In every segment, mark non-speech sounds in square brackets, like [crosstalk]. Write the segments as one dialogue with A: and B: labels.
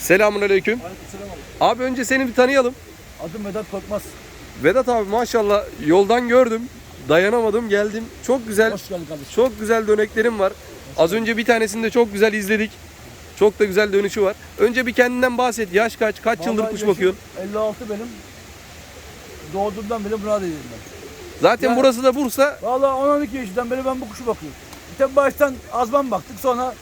A: Selamun aleyküm.
B: Aleykümselam abi.
A: Abi önce seni bir tanıyalım.
B: Adım Vedat Korkmaz.
A: Vedat abi maşallah yoldan gördüm. Dayanamadım geldim. Çok güzel.
B: Hoş geldin kardeşim.
A: Çok güzel döneklerim var. Az önce bir tanesini de çok güzel izledik. Çok da güzel dönüşü var. Önce bir kendinden bahset. Yaş kaç? Kaç yıldır
B: Vallahi
A: kuş
B: yaşım
A: bakıyorsun?
B: 56 benim. Doğduğumdan beri Muradiydim ben.
A: Zaten
B: Ya-
A: burası da Bursa.
B: Valla 10-12 yaşından beri ben bu kuşu bakıyorum. Tabi baştan azman baktık sonra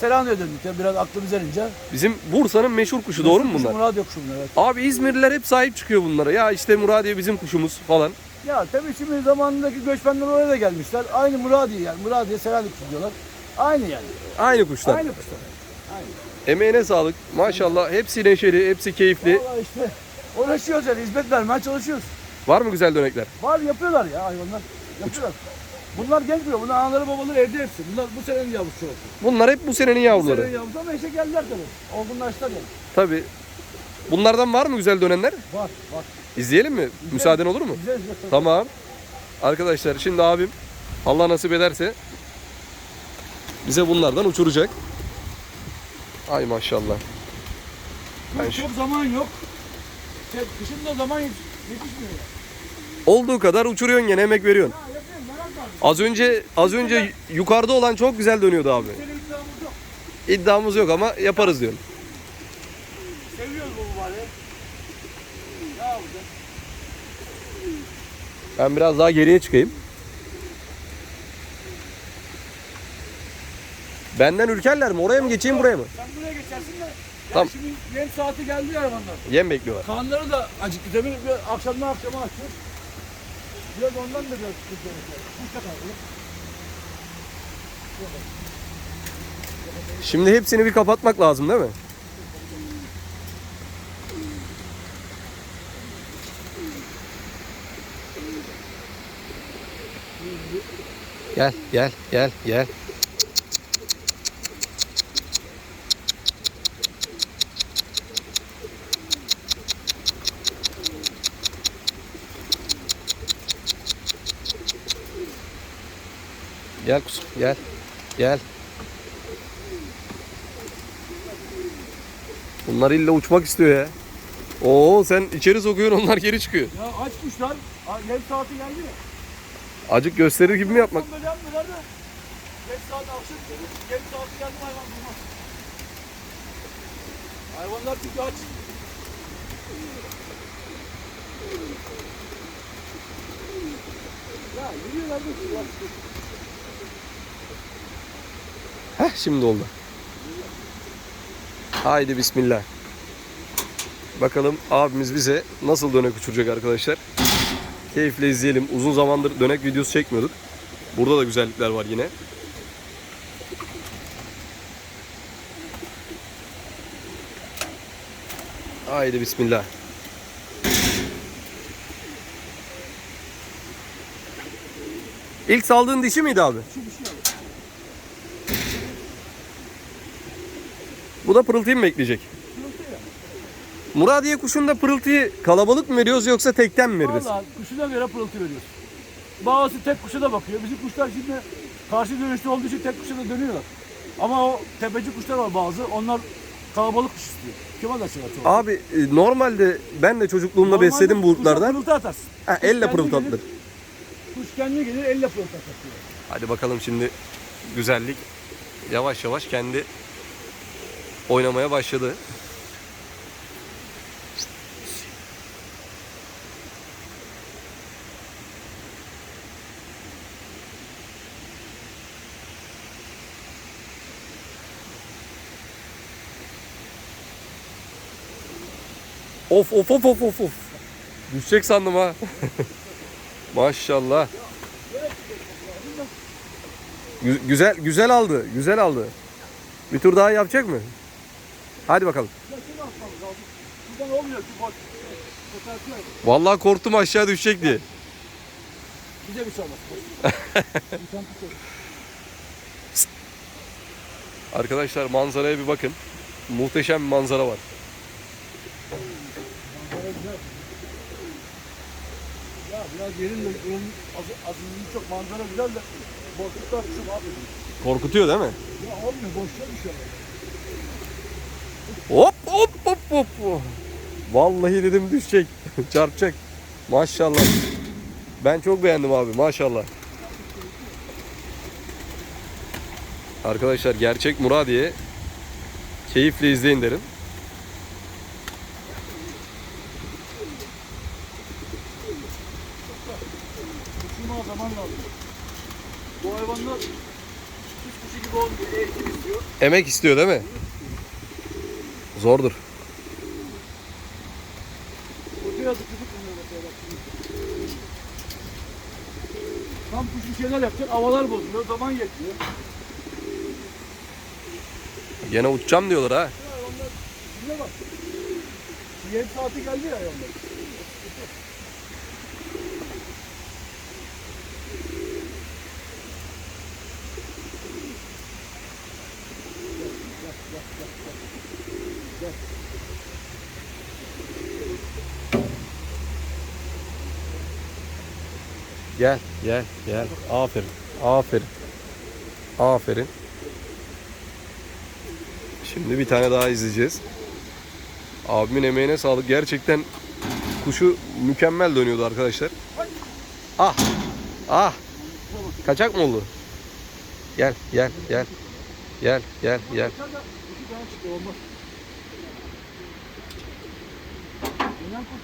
B: Selanik'e döndük. Tabii biraz aklımız erince.
A: Bizim Bursa'nın meşhur kuşu. Doğru mu bunlar?
B: Muradiye kuşu bunlar evet.
A: Abi İzmirliler hep sahip çıkıyor bunlara. Ya işte Muradiye bizim kuşumuz falan.
B: Ya tabii şimdi zamanındaki göçmenler oraya da gelmişler. Aynı Muradiye yani. Muradiye Selanik kuşu diyorlar. Aynı yani.
A: Aynı kuşlar.
B: Aynı kuşlar.
A: Emeğine sağlık. Maşallah hepsi neşeli, hepsi keyifli.
B: Valla işte uğraşıyoruz yani. Hizmet vermeye çalışıyoruz.
A: Var mı güzel dönekler?
B: Var yapıyorlar ya hayvanlar. Yapıyorlar. Bunlar bile. Bunlar anaları babaları evde hepsi. Bunlar bu senenin yavrusu oldu.
A: Bunlar hep bu senenin
B: Bu
A: yavruları.
B: senenin yavrusu ama eşe geldiler tabii. Olgunlaştılar yani.
A: Tabii. Bunlardan var mı güzel dönenler?
B: Var var.
A: İzleyelim mi? Müsaaden olur mu?
B: Güzel güzel.
A: Tamam. Arkadaşlar şimdi abim Allah nasip ederse bize bunlardan uçuracak. Ay maşallah. Ben şu-
B: Çok zaman yok. Şey, kışın da zaman yet- yetişmiyor.
A: Olduğu kadar uçuruyorsun gene emek veriyorsun.
B: Ha.
A: Az önce az önce yukarıda olan çok güzel dönüyordu abi.
B: İddiamız yok.
A: İddiamız yok ama yaparız diyorum.
B: Seviyoruz bu. Ne yapacağız?
A: Ben biraz daha geriye çıkayım. Benden ürkerler mi? Oraya mı geçeyim buraya mı?
B: Sen buraya geçersin de. Ya
A: Tamam.
B: Şimdi yem saati geldi ya hayvanlar.
A: Yem bekliyorlar.
B: Kanları da acıktı. Demin bir akşamdan akşama açıyor. Biraz ondan da biraz sıkıntı kaldı.
A: Şimdi hepsini bir kapatmak lazım değil mi? Gel, gel, gel, gel. Gel kuzum, gel. Gel. Bunlar illa uçmak istiyor ya. Oo sen içeri sokuyorsun onlar geri çıkıyor.
B: Ya aç kuşlar. Yem saati geldi ya.
A: Acık gösterir gibi mi yapmak?
B: Böyle yapmıyorlar da. Yem saati akşam gelir. Yem saati geldi mi hayvan durmaz. Hayvanlar çünkü aç. Ya yürüyorlar da kuşlar.
A: Şimdi oldu. Haydi bismillah. Bakalım abimiz bize nasıl dönek uçuracak arkadaşlar. Keyifle izleyelim. Uzun zamandır dönek videosu çekmiyorduk. Burada da güzellikler var yine. Haydi bismillah. İlk saldığın dişi miydi abi?
B: Şu bir şey
A: Bu da pırıltıyı mı bekleyecek? Muradiye kuşunda pırıltıyı kalabalık mı veriyoruz yoksa tekten mi veririz?
B: Valla kuşuna göre pırıltı veriyoruz. Bazısı tek kuşa da bakıyor. Bizim kuşlar şimdi karşı dönüşte olduğu için tek kuşa da dönüyorlar. Ama o tepeci kuşlar var bazı. Onlar kalabalık kuş istiyor. De şey atıyor.
A: Abi e, normalde ben de çocukluğumda
B: Normalde
A: besledim bu
B: kuşa
A: urtlardan.
B: Pırıltı atarsın.
A: Ha,
B: Kuş
A: elle
B: kendi
A: pırıltı
B: gelir,
A: atılır.
B: Kuş kendine gelir elle pırıltı atıyor.
A: Hadi bakalım şimdi güzellik yavaş yavaş kendi oynamaya başladı. Of of of of of of. Düşecek sandım ha. [laughs] Maşallah. Gü- güzel güzel aldı. Güzel aldı. Bir tur daha yapacak mı? Hadi bakalım. Vallahi korktum aşağı düşecek diye.
B: Bize bir şey olmaz. [laughs]
A: Arkadaşlar manzaraya bir bakın. Muhteşem bir manzara var.
B: Ya biraz yerin de azınlığı çok manzara güzel de boşluklar kuşu mahvediyor.
A: Korkutuyor değil mi?
B: Ya olmuyor boşluğa düşüyor.
A: Hop hop hop hop. Vallahi dedim düşecek. [laughs] Çarpacak. Maşallah. Ben çok beğendim abi maşallah. Arkadaşlar gerçek Muradiye keyifle izleyin derim.
B: Şuna zaman lazım. Bu hayvanlar kuş kuşu gibi olmuyor. İstiyor.
A: Emek istiyor değil mi? Zordur.
B: Tam kuşun şeyler yapacak. Havalar bozuluyor. Zaman yetmiyor.
A: Gene uçacağım diyorlar ha.
B: Şuna bak. Yem saati geldi ya hayvanlar.
A: Gel, gel, gel. Aferin, aferin. Aferin. Şimdi bir tane daha izleyeceğiz. Abimin emeğine sağlık. Gerçekten kuşu mükemmel dönüyordu arkadaşlar. Ah, ah. Kaçak mı oldu? Gel, gel, gel. Gel, gel, gel.
B: Kuş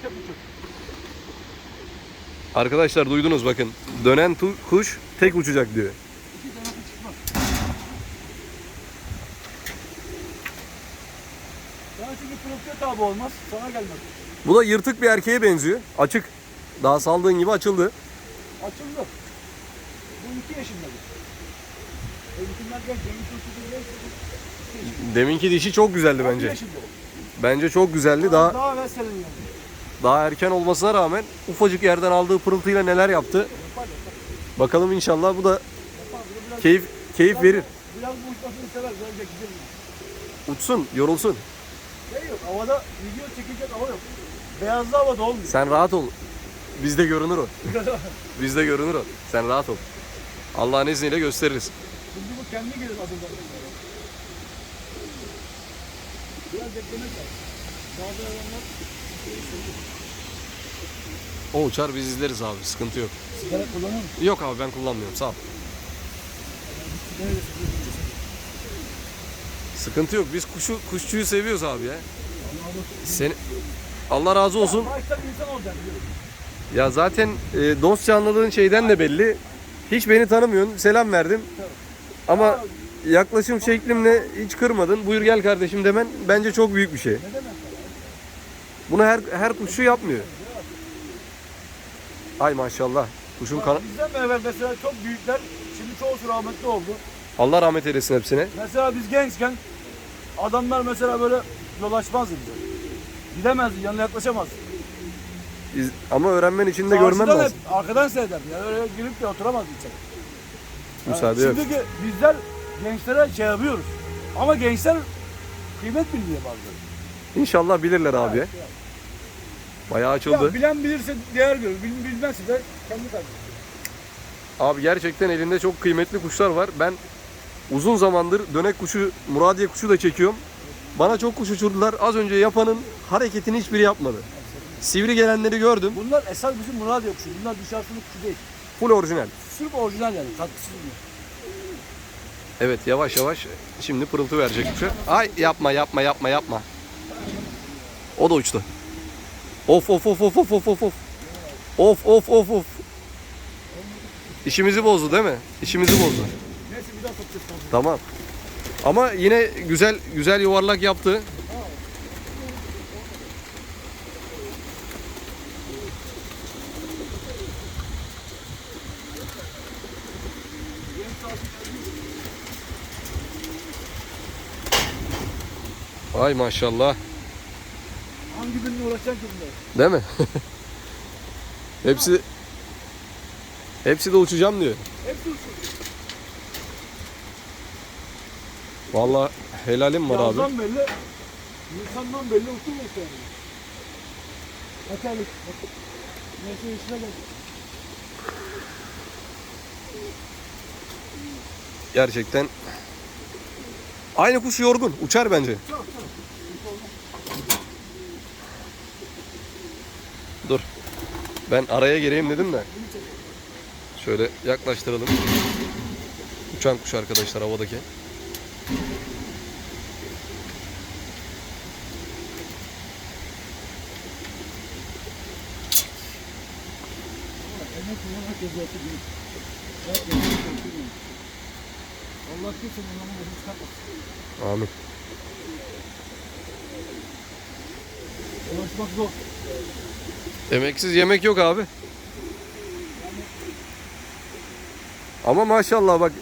B: tek uçak.
A: Arkadaşlar duydunuz bakın. Dönen kuş tek uçacak diyor.
B: Sana çünkü tabi olmaz. Sana gelmez.
A: Bu da yırtık bir erkeğe benziyor. Açık. Daha saldığın gibi açıldı.
B: Açıldı. Bu iki yaşında bu. Genç.
A: Deminki dişi çok güzeldi bence.
B: yaşında.
A: Bence çok güzeldi. Daha
B: Daha yani.
A: Daha erken olmasına rağmen ufacık yerden aldığı pırıltıyla neler yaptı. Bakalım inşallah bu da keyif keyif verir.
B: Biraz bu uçmasını sever. Biraz gidelim.
A: Uçsun, yorulsun.
B: Şey yok. Havada video çekecek hava yok. Beyazlı havada olmuyor.
A: Sen rahat ol. Bizde görünür o. [laughs] Bizde görünür o. Sen rahat ol. Allah'ın izniyle gösteririz.
B: Şimdi bu kendi gelir adından. Biraz beklemek lazım. Bazı hayvanlar
A: O uçar biz izleriz abi. Sıkıntı yok.
B: sigara kullanır mı?
A: Yok abi ben kullanmıyorum. Sağ ol. Sıkıntı yok. Biz kuşu kuşçuyu seviyoruz abi ya. Seni Allah razı olsun. Ya zaten e, dost canlılığın şeyden de belli. Hiç beni tanımıyorsun. Selam verdim. Ama yaklaşım şeklimle hiç kırmadın. Buyur gel kardeşim demen bence çok büyük bir şey.
B: Ne demek?
A: Bunu her her kuşçu yapmıyor. Ay maşallah. Kuşun kana-
B: Bizden evvel mesela çok büyükler şimdi çoğusu rahmetli oldu.
A: Allah rahmet eylesin hepsine.
B: Mesela biz gençken adamlar mesela böyle yol açmazdı bize. Gidemezdi, yanına yaklaşamazdı.
A: İz- Ama öğrenmen için de
B: Karşıdan
A: görmen lazım.
B: Hep arkadan seyrederdi. Yani öyle girip de oturamazdı içeri.
A: Müsaade yok.
B: Şimdiki bizler gençlere şey yapıyoruz. Ama gençler kıymet bilmiyor bazen.
A: İnşallah bilirler abi. Bayağı açıldı.
B: Ya bilen bilirse değer görür, bil, bilmezse de kendi kaybeder.
A: Abi gerçekten elinde çok kıymetli kuşlar var. Ben uzun zamandır dönek kuşu, Muradiye kuşu da çekiyorum. Bana çok kuş uçurdular. Az önce yapanın hareketini hiçbiri yapmadı. Sivri gelenleri gördüm.
B: Bunlar esas bizim Muradiye kuşu. Bunlar dışarısının kuşu değil.
A: Full orijinal.
B: Sırf orijinal yani, katkısız bunlar.
A: Evet yavaş yavaş şimdi pırıltı verecek kuşa. Ay yapma yapma yapma yapma. O da uçtu. Of of of of of of of of. Of of of of. İşimizi bozdu değil mi? İşimizi bozdu.
B: Neyse bir daha sonra.
A: Tamam. Ama yine güzel güzel yuvarlak yaptı. Ay maşallah.
B: Ki?
A: Değil mi? [laughs] hepsi hepsi de uçacağım diyor.
B: Hepsi uçuyor.
A: Vallahi helalim var abi.
B: Yazdan belli, Nisan'dan belli uçuyor yani. Yeterlik. Neyse işine gel.
A: Gerçekten. Aynı kuş yorgun. Uçar bence.
B: Çok çok.
A: Ben araya gireyim dedim de. Şöyle yaklaştıralım. Uçan kuş arkadaşlar havadaki.
B: Emek olan herkes yaptı değil. Herkes yaptı değil. Allah kimse bunların başını çıkartmasın.
A: Amin.
B: Ulaşmak zor.
A: Emeksiz yemek yok abi. Ama maşallah bak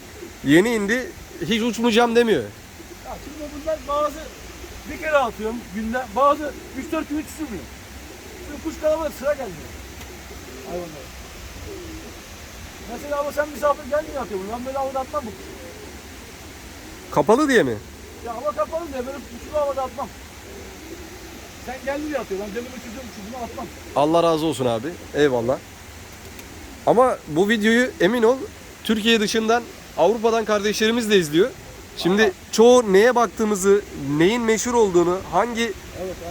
A: yeni indi hiç uçmayacağım demiyor.
B: Ya şimdi bunlar bazı bir kere atıyorum günde, bazı 3-4 gün hiç. Şimdi kuş kalabalık sıra gelmiyor. Hayvanlara. Mesela ama sen misafir gelmiyor atıyor bunu. Ben böyle havada atmam bu.
A: Kapalı diye mi?
B: Ya hava kapalı diye böyle kuşu havada atmam. Sen geldin diye atıyor. Ben uçurduğum kuşu bunu atmam.
A: Allah razı olsun abi. Eyvallah. Ama bu videoyu emin ol Türkiye dışından Avrupa'dan kardeşlerimiz de izliyor. Şimdi
B: Aa.
A: çoğu neye baktığımızı, neyin meşhur olduğunu, hangi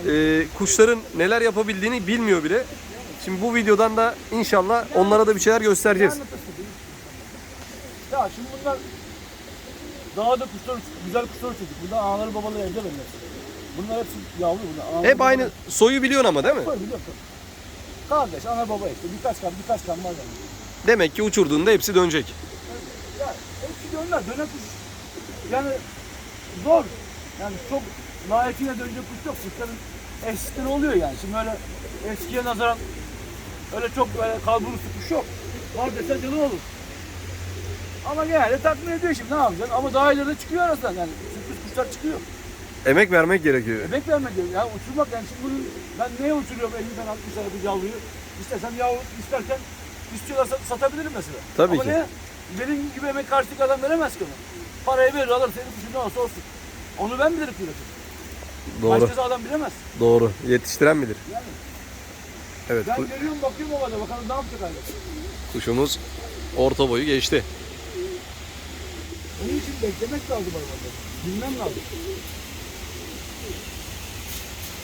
B: Evet.
A: E, kuşların neler yapabildiğini bilmiyor bile. Şimdi bu videodan da inşallah onlara da bir şeyler göstereceğiz.
B: Ya şimdi bunlar dağda kuşlar, güzel kuşlar uçurduk. Burada anaları babaları evde benler. Bunlar hepsi yavru bunlar.
A: Hep aynı
B: babaları-
A: soyu biliyorsun ama değil mi?
B: Böyle biliyor musun? Kardeş, ana baba işte. Birkaç kan, birkaç kan var yani.
A: Demek ki uçurduğunda hepsi dönecek.
B: Ya hepsi dönler, dönen kuş. Yani zor. Yani çok layıkıyla dönecek kuş yok. Kuşların eskiden oluyor yani. Şimdi öyle eskiye nazaran öyle çok böyle kalburüstü kuş yok. Var desen canı olur. Ama genelde tatmin ediyor şimdi ne yapacaksın? Ama daha ileride çıkıyor arasından yani. Sürpriz kuşlar çıkıyor.
A: Emek vermek gerekiyor.
B: Emek vermek gerekiyor. Ya uçurmak yani şimdi bunun ben neye uçuruyorum 50'den 60 tane bir yavruyu? İstesem yavru isterken istiyorlar sat- satabilirim mesela.
A: Tabii
B: Ama
A: ki.
B: ne? Benim gibi emek karşılık adam veremez ki onu. Parayı verir alır senin kuşun ne olsa olsun. Onu ben bilirim kıymetini.
A: Doğru.
B: Başkası adam bilemez.
A: Doğru. Yetiştiren bilir.
B: Yani
A: Evet.
B: ben
A: bu-
B: görüyorum bakıyorum o kadar bakalım ne yapacak hala.
A: Kuşumuz orta boyu geçti.
B: Onun için beklemek lazım hayvanları. Bilmem lazım. Güzel kapıya kullanmış. Güzel. Biraz uçar mı? Şöyle sana.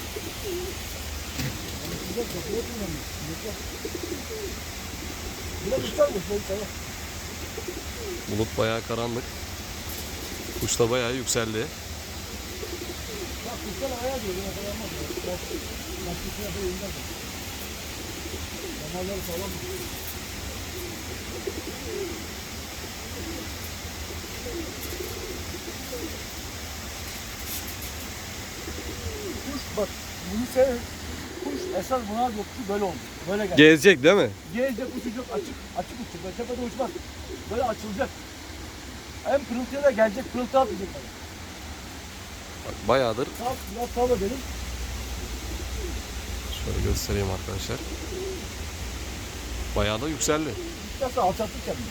A: Bulut bayağı karanlık. Kuş da bayağı yükseldi.
B: Bak kuşlar ayağa diyor. Yine dayanmaz. Bak. Bak kuşlar böyle inler. Damarları sağlam. Kuş bak. Bunu sev. Kuş esas buna yoktu böyle oldu. Böyle geldi.
A: Gezecek değil mi?
B: Gezde uçacak açık. Açık uçacak. Böyle tepede uçmaz. Böyle açılacak. Hem pırıltıya da gelecek. Pırıltı atmayacak. bana.
A: Bak bayağıdır.
B: Sağ, biraz sağ edelim.
A: Şöyle göstereyim arkadaşlar. Bayağı da yükseldi.
B: Biraz da alçalttık kendini.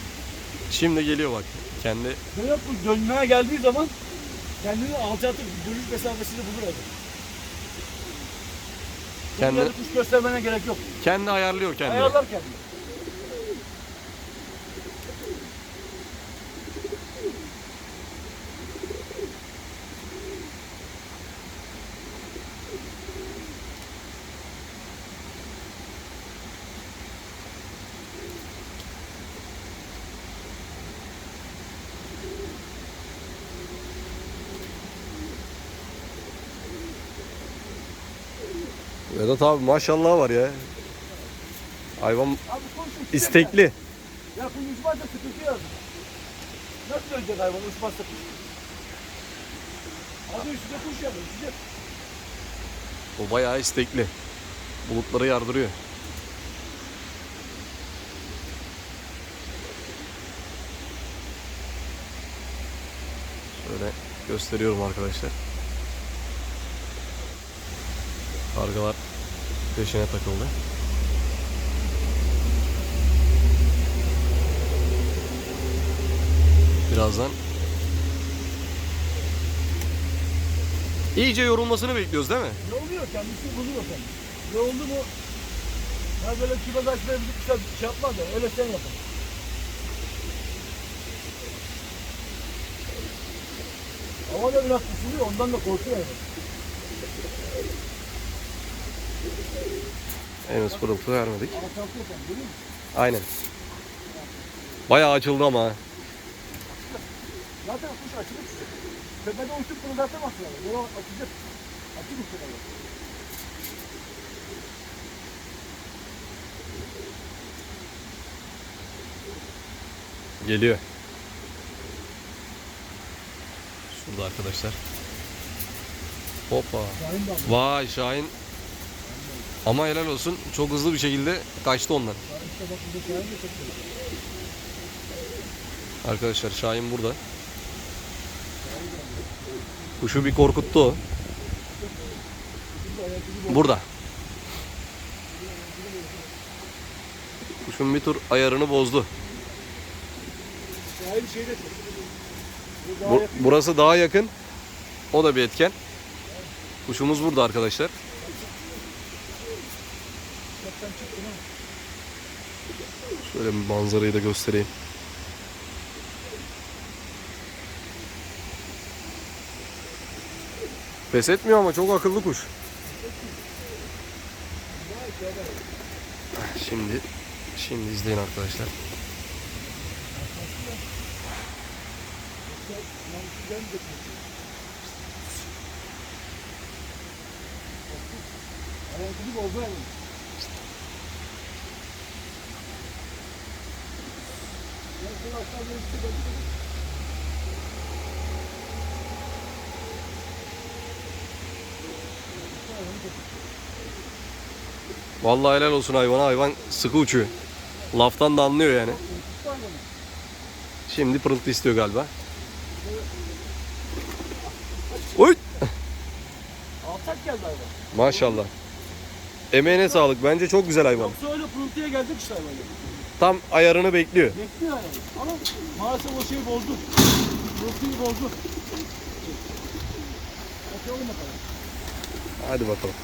A: Şimdi geliyor bak. Kendi
B: Böyle bu dönmeye geldiği zaman kendini alçaltıp dönüş mesafesini bulur adam.
A: Kendi-
B: kuş göstermene gerek yok.
A: kendi ayarlıyor kendini.
B: Ayarlar kendini.
A: Vedat abi maşallah var ya. Hayvan
B: Abi
A: istekli.
B: Ya, kuş uçmazsa sıkıntı yazın. Nasıl dönecek hayvan uçmazsa kuş? Adı üstünde kuş yapıyor. Uçacak.
A: O bayağı istekli. Bulutları yardırıyor. Şöyle gösteriyorum arkadaşlar. Kargalar peşine takıldı. Birazdan iyice yorulmasını bekliyoruz değil mi?
B: Yolluyor kendisi buluyor kendisi. Yoldu mu ya böyle kilo taşları bizim kuşlar şey yapmaz da öyle sen yapın. Hava da biraz ısınıyor ondan da korkuyor yani.
A: Henüz pırıltı vermedik. Aynen. Bayağı açıldı ama.
B: Zaten kuş açılıp tepede uçup fırlatamazsın abi. Yola açacak. Uçacak abi.
A: Geliyor. Şurada arkadaşlar. Hoppa.
B: Şahin.
A: Vay Şahin. Ama helal olsun. Çok hızlı bir şekilde kaçtı ondan. Arkadaşlar Şahin burada. Kuşu bir korkuttu o. Burada. Kuşun bir tur ayarını bozdu. Burası daha yakın. O da bir etken. Kuşumuz burada arkadaşlar. Şöyle bir manzarayı da göstereyim. Pes etmiyor ama çok akıllı kuş. Şimdi şimdi izleyin arkadaşlar.
B: Ayakını bozdu abi. Ben şunu aşağı doğru çıkıyorum.
A: Vallahi helal olsun hayvana. Hayvan sıkı uçuyor. Laftan da anlıyor yani. Şimdi pırıltı istiyor galiba. Oy!
B: Alçak geldi hayvan.
A: Maşallah. Emeğine sağlık. Bence çok güzel hayvan.
B: Yoksa öyle pırıltıya geldik işte hayvan.
A: Tam ayarını bekliyor.
B: Bekliyor yani. Ama maalesef o şeyi bozdu. Pırıltıyı bozdu. Bakalım bakalım.
A: Hadi bakalım.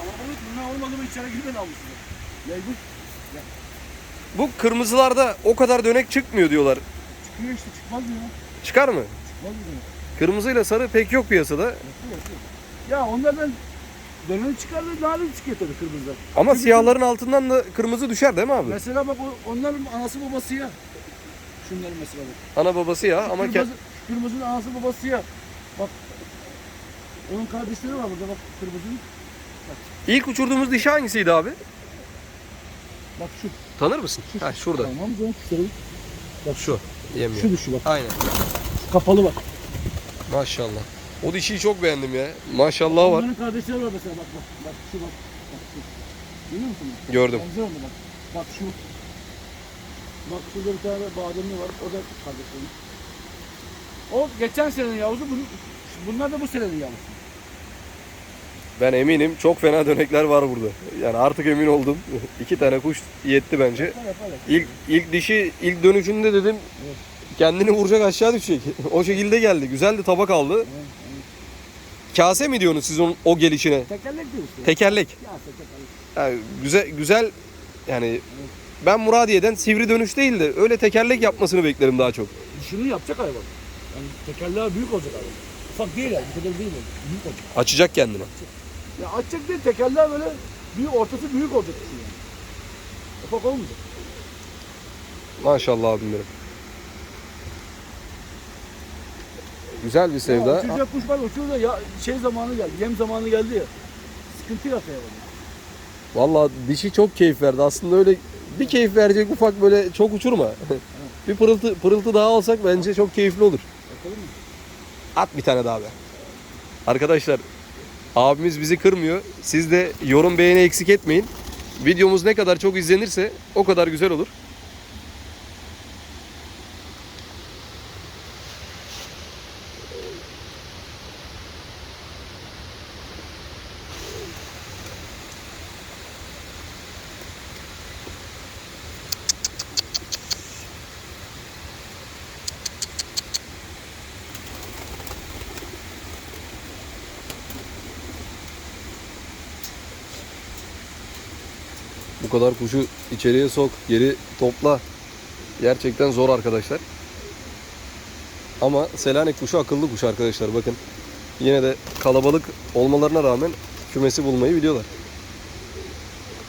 B: Ama bunu bunlar olmadı mı içeri girmedi almışsın. Leybu
A: Bu kırmızılarda o kadar dönek çıkmıyor diyorlar.
B: çıkıyor işte çıkmaz mı ya?
A: Çıkar mı?
B: Çıkmaz mı? ya?
A: Kırmızıyla sarı pek yok piyasada.
B: Ya onlardan dönemi çıkardı narin çıkıyor tabii kırmızılar.
A: Ama
B: Çünkü
A: siyahların altından da kırmızı düşer değil mi abi?
B: Mesela bak onların anası babası ya. Şunların mesela bak.
A: Ana babası ya ama
B: Kırmızı, kırmızının anası babası ya. Bak. Onun kardeşleri var burada bak kırmızının.
A: İlk uçurduğumuz dişi hangisiydi abi?
B: Bak şu.
A: Tanır mısın? Ha şurada.
B: Tamam canım kuşları. Bak
A: Şu. Yemiyor.
B: Şu dişi bak.
A: Aynen.
B: Kapalı bak.
A: Maşallah. O dişiyi çok beğendim ya. Maşallah var.
B: Onların kardeşleri var mesela bak bak. Bak şu bak. Bak şu. Görüyor musun?
A: Gördüm.
B: Benziyor mu bak? Bak şu. Bak şurada bir tane bademli var. O da kardeşlerim. O geçen senenin yavrusu. Bunlar da bu senenin yavrusu.
A: Ben eminim çok fena dönekler var burada. Yani artık emin oldum. [laughs] İki tane kuş yetti bence. İlk ilk dişi ilk dönüşünde dedim kendini vuracak aşağı düşecek. [laughs] O şekilde geldi. Güzel de tabak aldı. Kase mi diyorsunuz siz onun, o gelişine?
B: Tekerlek diyor işte.
A: Tekerlek.
B: Ya tekerlek.
A: Yani güzel güzel yani ben Muradiye'den sivri dönüş değil de öyle tekerlek yapmasını beklerim daha çok.
B: Dişini yapacak hayvan. Yani tekerleği büyük olacak hayvan. Ufak değil yani. Bu kadar değil yani. Büyük olacak.
A: Açacak kendini.
B: Ya açacak değil tekerleği böyle büyük ortası büyük olacak yani. Ufak olmayacak.
A: Maşallah abim benim. Güzel bir
B: Ya
A: sevda.
B: uçuracak kuş var uçuyor da ya şey zamanı geldi. Yem zamanı geldi ya. Sıkıntı hayvan.
A: Vallahi dişi çok keyif verdi. Aslında öyle bir keyif verecek ufak böyle çok uçurma. [laughs] bir pırıltı pırıltı daha alsak bence çok keyifli olur.
B: Bakalım mı?
A: At bir tane daha be. Arkadaşlar abimiz bizi kırmıyor. Siz de yorum beğeni eksik etmeyin. Videomuz ne kadar çok izlenirse o kadar güzel olur. Bu kadar kuşu içeriye sok, geri topla. Gerçekten zor arkadaşlar. Ama Selanik kuşu akıllı kuş arkadaşlar bakın. Yine de kalabalık olmalarına rağmen kümesi bulmayı biliyorlar.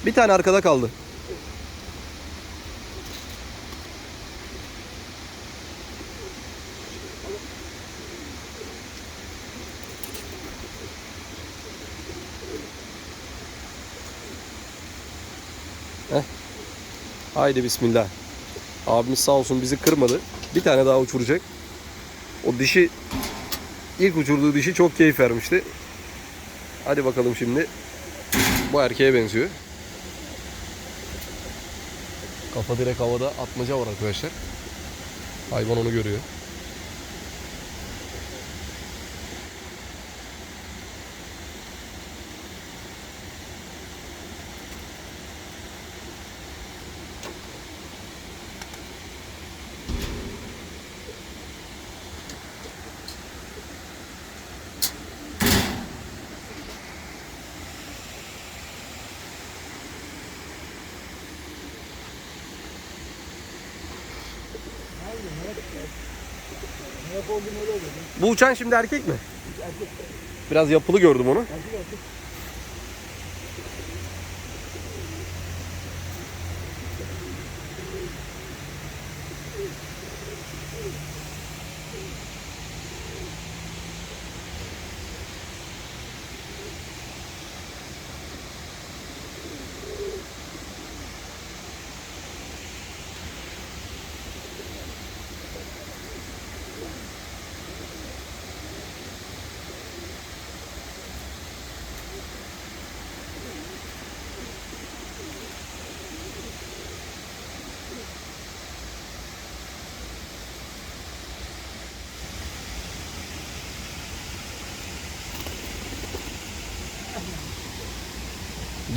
A: Bir tane arkada kaldı. Haydi bismillah. Abimiz sağ olsun bizi kırmadı. Bir tane daha uçuracak. O dişi ilk uçurduğu dişi çok keyif vermişti. Hadi bakalım şimdi. Bu erkeğe benziyor. Kafa direkt havada atmaca var arkadaşlar. Hayvan onu görüyor. Bu uçan şimdi erkek mi? Biraz yapılı gördüm onu.
B: Erkek erkek.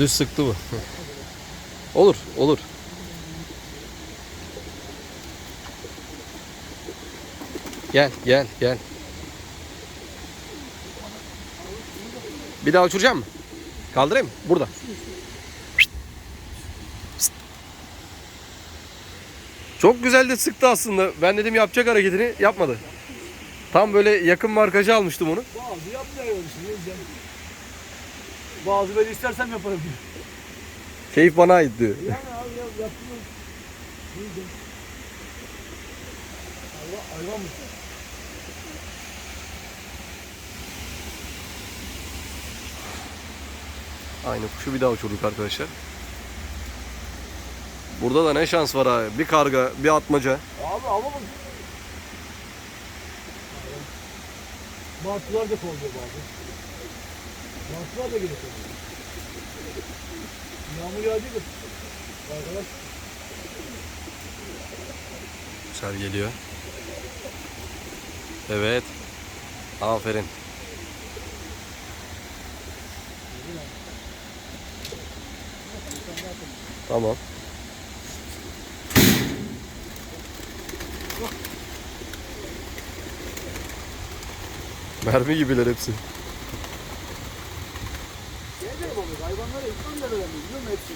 A: Düz sıktı bu. olur, olur. Gel, gel, gel. Bir daha uçuracağım mı? Kaldırayım mı? Burada. Çok güzel de sıktı aslında. Ben dedim yapacak hareketini yapmadı. Tam böyle yakın markajı almıştım onu.
B: Bazı yapmıyor öyle şey. ne diyeceğim. Bazı böyle istersem yaparım diyor.
A: Keyif bana ait diyor.
B: Yani abi ya hayvan?
A: Aynı kuşu bir daha uçurduk arkadaşlar. Burada da ne şans var ha. Bir karga, bir atmaca.
B: Abi mı? Martılar da kovalıyor bazen. Martılar da gelip kovalıyor. Yağmur yağdı Arkadaş
A: Güzel geliyor. Evet. Aferin. Tamam. Mermi gibiler hepsi.
B: şey de oluyor. Hayvanlara ikman da veremiyor biliyor musun hepsi?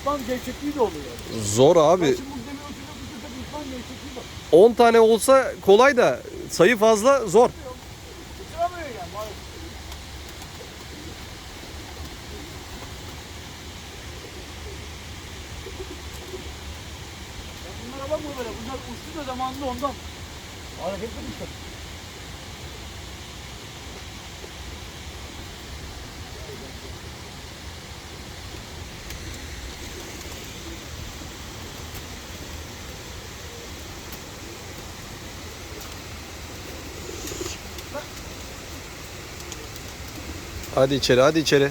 B: İkman gevşekliği de oluyor.
A: Zor abi.
B: Şimdi bu demir uçunda tutursak ikman gevşekliği var.
A: 10 tane olsa kolay da sayı fazla zor.
B: Uçuramıyor yani. maalesef. Ya bunlara bakma böyle. Bunlar uçtu da zamanında ondan. Hareketli kuşlar.
A: Hadi içeri, hadi içeri.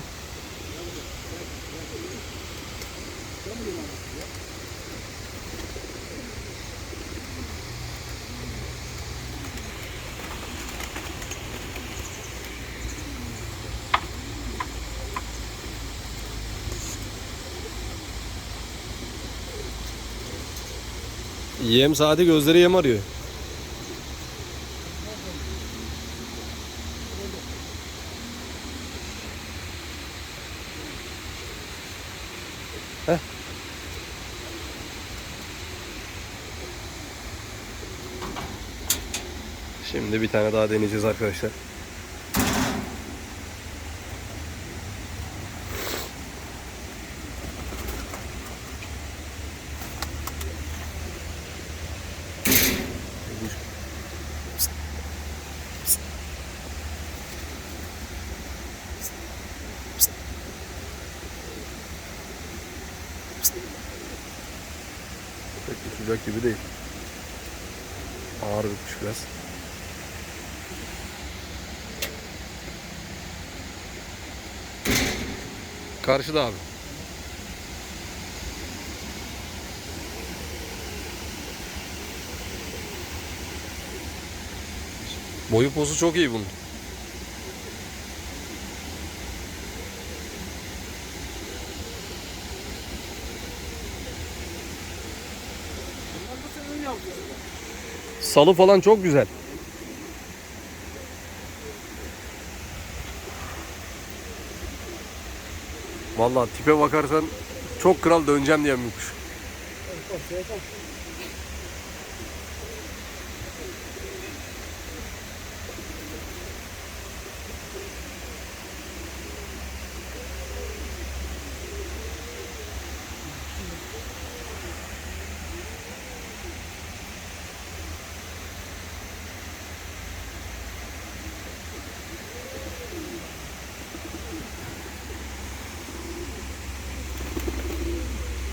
A: Yem saati gözleri yem arıyor. Tane daha deneyeceğiz arkadaşlar. Pek uçacak gibi değil. Ağır bir biraz. Karşıda abi. Boyu pozu çok iyi bunun. Salı falan çok güzel. Vallahi tipe bakarsan çok kral döneceğim diyen bir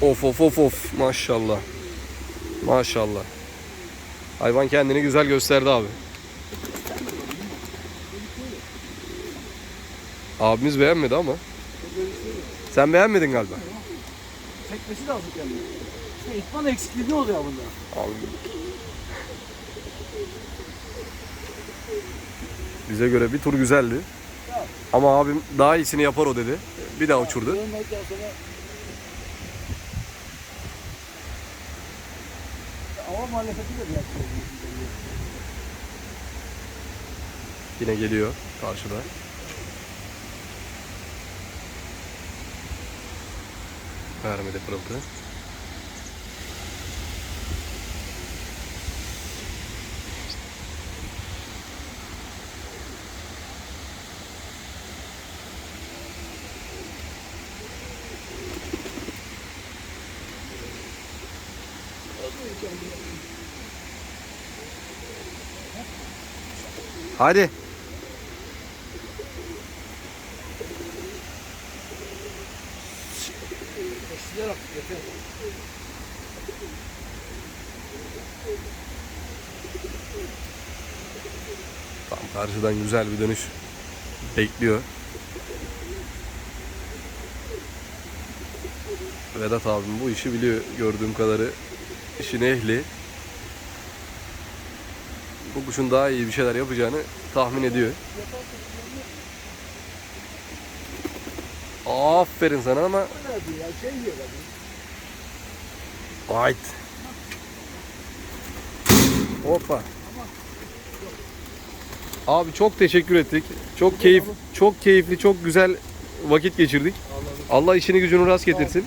A: Of of of of maşallah. Maşallah. Hayvan kendini güzel gösterdi abi. Abimiz beğenmedi ama. Sen beğenmedin galiba.
B: Çekmesi lazım kendini. İşte itman eksikliği ne oluyor bunda?
A: Abi. Bize göre bir tur güzeldi. Ama abim daha iyisini yapar o dedi. Bir daha uçurdu.
B: Dönmekten sonra... Ama muhalefeti de biraz.
A: Yine geliyor karşıda. Vermedi pırıltı. Hadi. Tam karşıdan güzel bir dönüş bekliyor. Vedat abim bu işi biliyor gördüğüm kadarı. İşin ehli. Bu kuşun daha iyi bir şeyler yapacağını tahmin ediyor. Aferin sana ama. Ait. Hoppa. Abi çok teşekkür ettik. Çok keyif, çok keyifli, çok güzel vakit geçirdik. Allah işini gücünü rast getirsin.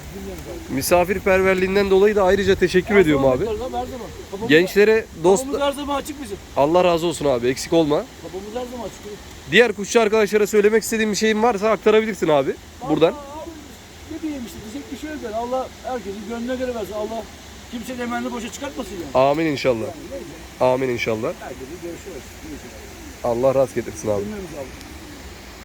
A: Misafirperverliğinden dolayı da ayrıca teşekkür ediyorum abi.
B: Her zaman. Kapımız-
A: Gençlere dost
B: Kapımız her zaman açık bizim.
A: Allah razı olsun abi. Eksik olma.
B: Kapımız her zaman açık.
A: Diğer kuşçu arkadaşlara söylemek istediğim bir şeyin varsa aktarabilirsin abi. Buradan.
B: Allah, abi, ne diyeyim işte diyecek bir şey yok yani. Allah herkesin gönlüne göre versin. Allah kimsenin emeğini boşa çıkartmasın yani.
A: Amin inşallah. Amin inşallah.
B: Herkesin görüşü var.
A: Allah rast getirsin abi.
B: Bilmiyoruz abi.